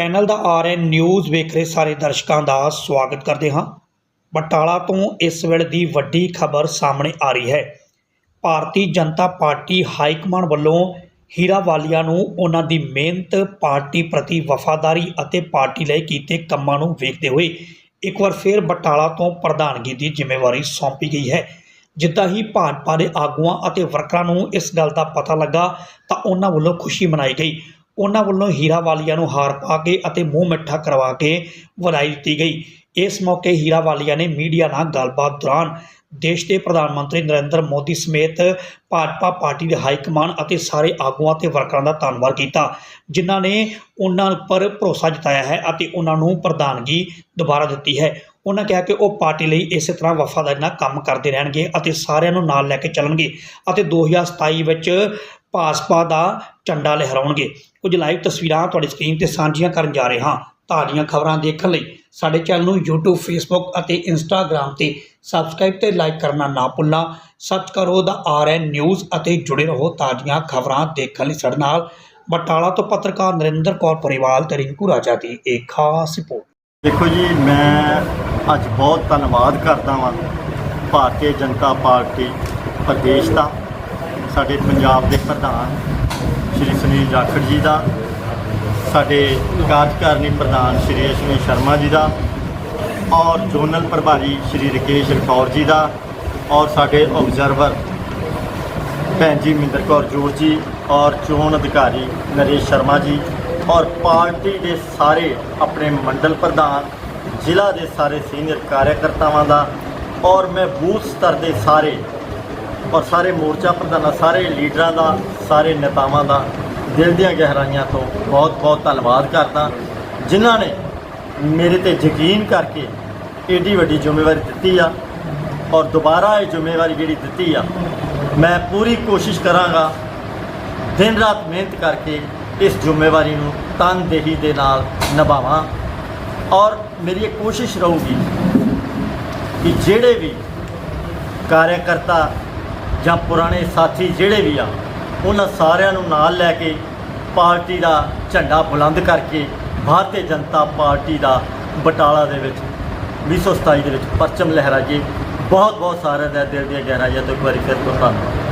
Channel ਦਾ RN news ਵੇਖ ਰਹੇ ਸਾਰੇ ਦਰਸ਼ਕਾਂ ਦਾ ਸਵਾਗਤ ਕਰਦੇ ਹਾਂ। ਬਟਾਲਾ ਤੋਂ ਇਸ ਵੇਲੇ ਦੀ ਵੱਡੀ ਖਬਰ ਸਾਹਮਣੇ ਆ ਰਹੀ ਹੈ। Bharatiya Janata party high command ਵੱਲੋਂ ਹੀਰਾਵਾਲੀਆ ਨੂੰ ਉਹਨਾਂ ਦੀ ਮਿਹਨਤ, ਪਾਰਟੀ ਪ੍ਰਤੀ ਵਫਾਦਾਰੀ ਅਤੇ ਪਾਰਟੀ ਲਈ ਕੀਤੇ ਕੰਮਾਂ ਨੂੰ ਵੇਖਦੇ ਹੋਏ ਇੱਕ ਵਾਰ ਫਿਰ ਬਟਾਲਾ ਤੋਂ ਪ੍ਰਧਾਨਗੀ ਦੀ ਜ਼ਿੰਮੇਵਾਰੀ ਸੌਂਪੀ ਗਈ ਹੈ। ਜਿੱਦਾਂ ਹੀ ਭਾਜਪਾ ਦੇ ਆਗੂਆਂ ਅਤੇ ਵਰਕਰਾਂ ਨੂੰ ਇਸ ਗੱਲ ਦਾ ਪਤਾ ਲੱਗਾ ਤਾਂ ਉਹਨਾਂ ਵੱਲੋਂ ਖੁਸ਼ੀ ਮਨਾਈ ਗਈ। ਉਹਨਾਂ ਵੱਲੋਂ ਹੀਰਾ ਵਾਲੀਆ ਨੂੰ ਹਾਰ ਪਾ ਕੇ ਅਤੇ ਮੂੰਹ ਮਿੱਠਾ ਕਰਵਾ ਕੇ ਵਧਾਈ ਦਿੱਤੀ ਗਈ। ਇਸ ਮੌਕੇ ਹੀਰਾ ਵਾਲੀਆ ਨੇ ਮੀਡੀਆ ਨਾਲ ਗੱਲਬਾਤ ਦੌਰਾਨ ਦੇਸ਼ ਦੇ ਪ੍ਰਧਾਨ ਮੰਤਰੀ ਨਰਿੰਦਰ ਮੋਦੀ ਸਮੇਤ ਭਾਜਪਾ ਪਾਰਟੀ ਦੇ ਹਾਈ ਕਮਾਨ ਅਤੇ ਸਾਰੇ ਆਗੂਆਂ ਤੇ ਵਰਕਰਾਂ ਦਾ ਧੰਨਵਾਦ ਕੀਤਾ, ਜਿਨ੍ਹਾਂ ਨੇ ਉਹਨਾਂ ਉੱਪਰ ਭਰੋਸਾ ਜਤਾਇਆ ਹੈ ਅਤੇ ਉਹਨਾਂ ਨੂੰ ਪ੍ਰਧਾਨਗੀ ਦੁਬਾਰਾ ਦਿੱਤੀ ਹੈ। ਉਹਨਾਂ ਕਿਹਾ ਕਿ ਉਹ ਪਾਰਟੀ ਲਈ ਇਸੇ ਤਰ੍ਹਾਂ ਵਫਾਦਾਰੀ ਨਾਲ ਕੰਮ ਕਰਦੇ ਰਹਿਣਗੇ ਅਤੇ ਸਾਰਿਆਂ ਨੂੰ ਨਾਲ ਲੈ ਕੇ ਚੱਲਣਗੇ ਅਤੇ 2027 ਵਿੱਚ ਭਾਜਪਾ ਦਾ ਝੰਡਾ ਲਹਿਰਾਉਣਗੇ। ਕੁਝ ਲਾਈਵ ਤਸਵੀਰਾਂ ਤੁਹਾਡੀ ਸਕਰੀਨ ਤੇ ਸਾਂਝੀਆਂ ਕਰਨ ਜਾ ਰਹੇ ਹਾਂ। ਤਾਜ਼ੀਆਂ ਖਬਰਾਂ ਦੇਖਣ ਲਈ ਸਾਡੇ ਚੈਨਲ ਨੂੰ YouTube, Facebook ਅਤੇ Instagram ਤੇ ਸਬਸਕ੍ਰਾਈਬ ਤੇ ਲਾਈਕ ਕਰਨਾ ਨਾ ਭੁੱਲਣਾ। ਸਰਚ ਕਰੋ ਦਾ ਆਰਐਨ ਨਿਊਜ਼ ਅਤੇ ਜੁੜੇ ਰਹੋ ਤਾਜ਼ੀਆਂ ਖਬਰਾਂ ਦੇਖਣ ਲਈ ਸਾਡੇ ਨਾਲ। ਬਟਾਲਾ ਤੋਂ ਪੱਤਰਕਾਰ ਨਰਿੰਦਰ ਕੌਰ ਪਰਿਵਾਲ ਤੇ ਰਿੰਕੂ ਰਾਜਾ ਦੀ ਇੱਕ ਖਾਸ ਰਿਪੋਰਟ। ਦੇਖੋ ਜੀ, ਮੈਂ ਅੱਜ ਬਹੁਤ ਧੰਨਵਾਦ ਕਰਦਾ ਹਾਂ ਭਾਰਤੀ ਜਨਤਾ ਪਾਰਟੀ ਪ੍ਰਦੇਸ਼ ਦਾ। ਸਾਡੇ ਪੰਜਾਬ ਦੇ ਪ੍ਰਧਾਨ ਸ਼੍ਰੀ ਸੁਨੀਲ ਜਾਖੜ ਜੀ ਦਾ, ਸਾਡੇ ਕਾਰਜਕਾਰਨੀ ਪ੍ਰਧਾਨ ਸ਼੍ਰੀ ਅਸ਼ਵਨੀ ਸ਼ਰਮਾ ਜੀ ਦਾ ਔਰ ਜ਼ੋਨਲ ਪ੍ਰਭਾਰੀ ਸ਼੍ਰੀ ਰਕੇਸ਼ ਰਖੌਰ ਜੀ ਦਾ ਔਰ ਸਾਡੇ ਆਬਜ਼ਰਵਰ ਭੈਣ ਜੀ ਮਿੰਦਰ ਕੌਰ ਜੋਰ ਜੀ ਔਰ ਚੋਣ ਅਧਿਕਾਰੀ ਨਰੇਸ਼ ਸ਼ਰਮਾ ਜੀ ਔਰ ਪਾਰਟੀ ਦੇ ਸਾਰੇ ਆਪਣੇ ਮੰਡਲ ਪ੍ਰਧਾਨ, ਜ਼ਿਲ੍ਹਾ ਦੇ ਸਾਰੇ ਸੀਨੀਅਰ ਕਾਰਜਕਰਤਾਵਾਂ ਦਾ ਔਰ ਮੈਂ ਬੂਥ ਸਤਰ ਦੇ ਸਾਰੇ ਔਰ ਸਾਰੇ ਮੋਰਚਾ ਪ੍ਰਧਾਨਾਂ, ਸਾਰੇ ਲੀਡਰਾਂ ਦਾ, ਸਾਰੇ ਨੇਤਾਵਾਂ ਦਾ ਦਿਲ ਦੀਆਂ ਗਹਿਰਾਈਆਂ ਤੋਂ ਬਹੁਤ ਬਹੁਤ ਧੰਨਵਾਦ ਕਰਦਾ। ਜਿਨ੍ਹਾਂ ਨੇ ਮੇਰੇ ਤੇ ਯਕੀਨ ਕਰਕੇ ਏਡੀ ਵੱਡੀ ਜ਼ਿੰਮੇਵਾਰੀ ਦਿੱਤੀ ਆ ਔਰ ਦੁਬਾਰਾ ਇਹ ਜ਼ਿੰਮੇਵਾਰੀ ਜਿਹੜੀ ਦਿੱਤੀ ਆ, ਮੈਂ ਪੂਰੀ ਕੋਸ਼ਿਸ਼ ਕਰਾਂਗਾ ਦਿਨ ਰਾਤ ਮਿਹਨਤ ਕਰਕੇ ਇਸ ਜ਼ਿੰਮੇਵਾਰੀ ਨੂੰ ਤਨਦੇਹੀ ਦੇ ਨਾਲ ਨਿਭਾਵਾਂ। ਔਰ ਮੇਰੀ ਇਹ ਕੋਸ਼ਿਸ਼ ਰਹੂਗੀ ਕਿ ਜਿਹੜੇ ਵੀ ਕਾਰਜਕਰਤਾ ਜਾਂ ਪੁਰਾਣੇ ਸਾਥੀ ਜਿਹੜੇ ਵੀ ਆ, ਉਹਨਾਂ ਸਾਰਿਆਂ ਨੂੰ ਨਾਲ ਲੈ ਕੇ ਪਾਰਟੀ ਦਾ ਝੰਡਾ ਬੁਲੰਦ ਕਰਕੇ ਭਾਰਤੀ ਜਨਤਾ ਪਾਰਟੀ ਦਾ ਬਟਾਲਾ ਦੇ ਵਿੱਚ 2027 ਦੇ ਵਿੱਚ ਪਰਚਮ ਲਹਿਰਾਈਏ। ਬਹੁਤ ਬਹੁਤ ਸਾਰਿਆਂ ਦਾ ਦਿਲ ਦੀਆਂ ਗਹਿਰਾਈਆਂ ਤੋਂ ਇੱਕ ਵਾਰੀ ਫਿਰ ਤੋਂ ਧੰਨਵਾਦ।